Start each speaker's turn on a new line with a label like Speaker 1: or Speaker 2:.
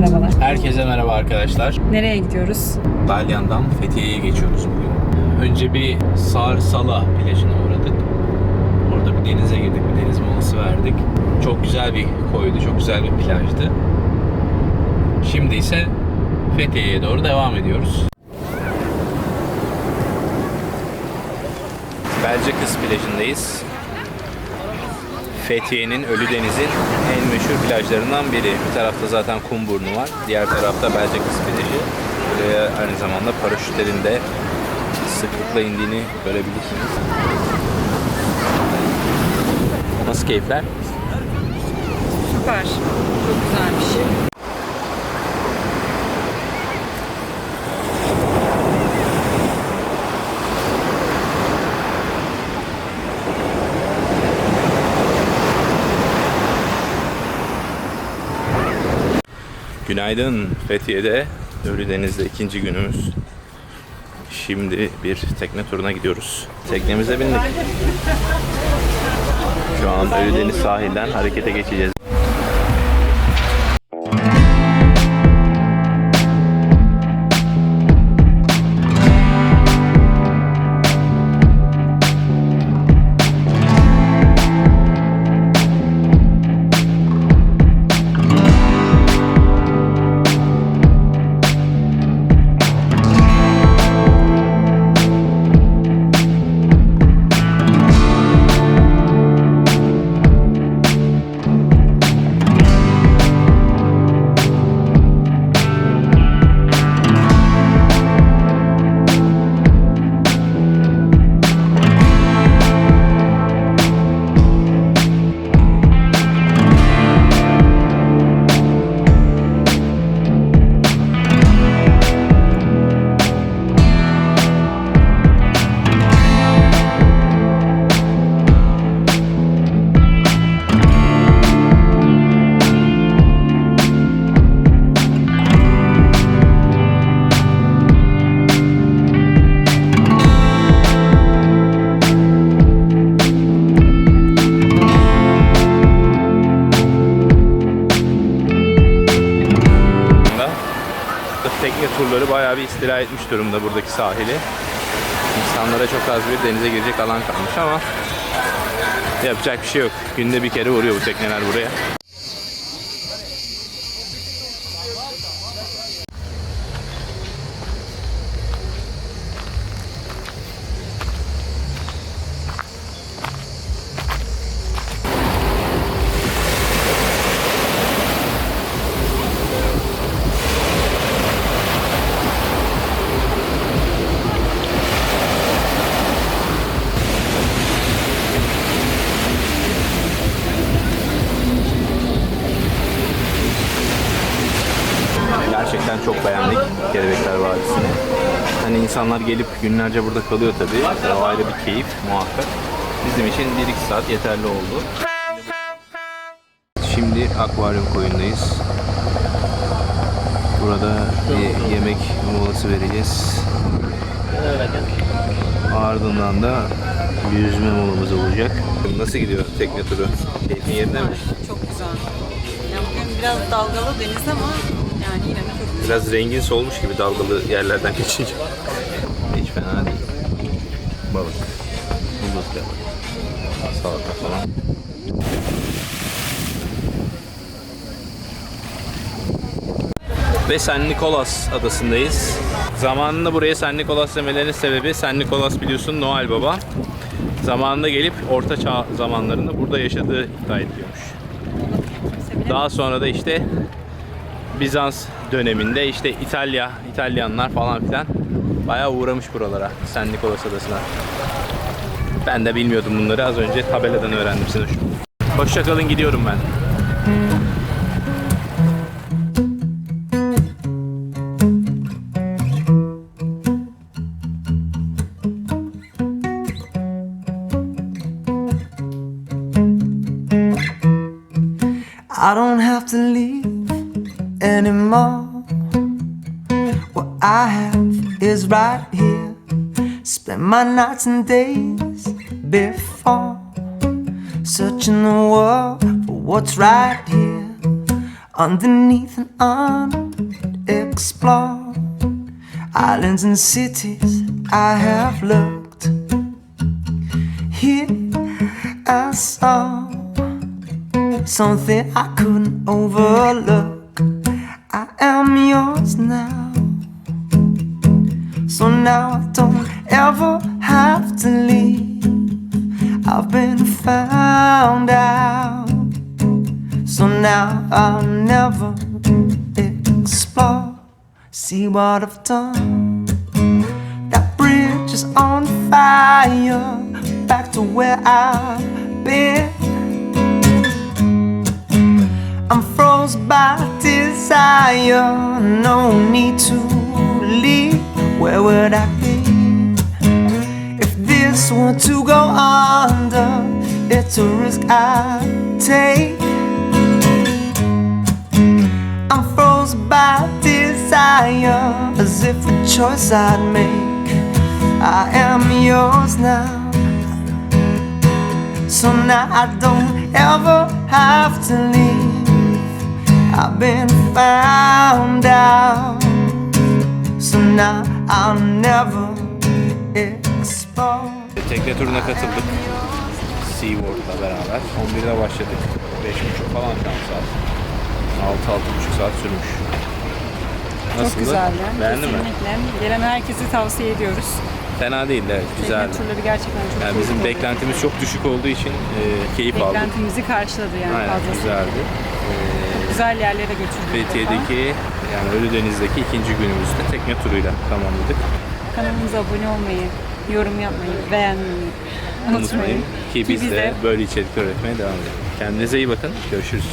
Speaker 1: merhabalar.
Speaker 2: Herkese merhaba arkadaşlar.
Speaker 1: Nereye gidiyoruz?
Speaker 2: Dalyan'dan Fethiye'ye geçiyoruz bugün. Önce bir Sarsala plajına uğradık. Orada bir denize girdik, bir deniz molası verdik. Çok güzel bir koydu, çok güzel bir plajdı. Şimdi ise Fethiye'ye doğru devam ediyoruz. Belcekız plajındayız. Fethiye'nin Ölüdeniz'in en meşhur plajlarından biri. Bir tarafta zaten Kumburnu var. Diğer tarafta Belcekız plajı. Buraya aynı zamanda paraşütlerin de sıklıkla indiğini görebilirsiniz. Nasıl keyifler?
Speaker 1: Süper. Çok güzelmiş.
Speaker 2: Günaydın Fethiye'de Ölüdeniz'de ikinci günümüz. Şimdi bir tekne turuna gidiyoruz. Teknemize bindik. Şu an Ölüdeniz sahilden harekete geçeceğiz. Bayağı bir istila etmiş durumda buradaki sahili. İnsanlara çok az bir denize girecek alan kalmış ama yapacak bir şey yok. Günde bir kere uğruyor bu tekneler buraya. Gerçekten çok beğendik Kelebekler Vadisi'ni. Hani insanlar gelip günlerce burada kalıyor tabii. O ayrı bir keyif muhakkak. Bizim için 1-2 saat yeterli oldu. Şimdi akvaryum koyundayız. Burada bir yemek molası vereceğiz. Ardından da yüzme molamız olacak. Nasıl gidiyor tekne turu? Keyfin yerinde mi?
Speaker 1: Çok güzel. Yani bugün biraz dalgalı deniz ama
Speaker 2: Biraz rengin solmuş gibi dalgalı yerlerden geçince. Hiç fena değil. Balık. Balık. Salata falan. Ve San Nikolas adasındayız. Zamanında buraya San Nikolas demelerinin sebebi San Nikolas biliyorsun Noel Baba. Zamanında gelip Orta Çağ zamanlarında burada yaşadığı iddia ediliyormuş. Daha sonra da işte Bizans döneminde işte İtalya, İtalyanlar falan filan bayağı uğramış buralara San Nikolas Adası'na. Ben de bilmiyordum bunları az önce tabeladan öğrendim Sinoş. Hoşçakalın gidiyorum ben.
Speaker 3: I don't have to leave anymore. What I have is right here. Spend my nights and days before searching the world for what's right here. underneath and unexplored islands and cities I have looked. Here I saw something I couldn't overlook. Am yours now. So now I don't ever have to leave. I've been found out. So now I'll never explore. See what I've done. That bridge is on fire. Back to where I've been. I'm froze by desire. No need to leave. Where would I be if this were to go under? It's a risk I take. I'm froze by desire, as if a choice I'd make. I am yours now. So now I don't ever have to leave. I've been found out. So now I'll never explore.
Speaker 2: Tekne turuna katıldık. SeaWorld'la beraber. 11'de başladık. 5.30 falan şu an saat. 6-6.5 saat sürmüş. Nasıldı?
Speaker 1: Çok güzeldi.
Speaker 2: Beğendin mi?
Speaker 1: Kesinlikle. Gelen herkese tavsiye ediyoruz.
Speaker 2: Fena değildi evet.
Speaker 1: Tekne
Speaker 2: Güzeldi.
Speaker 1: turları gerçekten çok
Speaker 2: Yani bizim beklentimiz çok düşük olduğu için e, keyif aldık.
Speaker 1: Beklentimizi karşıladı yani
Speaker 2: Aynen
Speaker 1: fazlasıyla.
Speaker 2: güzeldi.
Speaker 1: Güzel yerlere götürdük.
Speaker 2: Fethiye'deki yani Ölüdeniz'deki ikinci günümüzde tekne turuyla tamamladık.
Speaker 1: Kanalımıza abone olmayı, yorum yapmayı, beğenmeyi Unutmayın
Speaker 2: ki biz de böyle içerikler üretmeye devam edelim. Kendinize iyi bakın. Görüşürüz.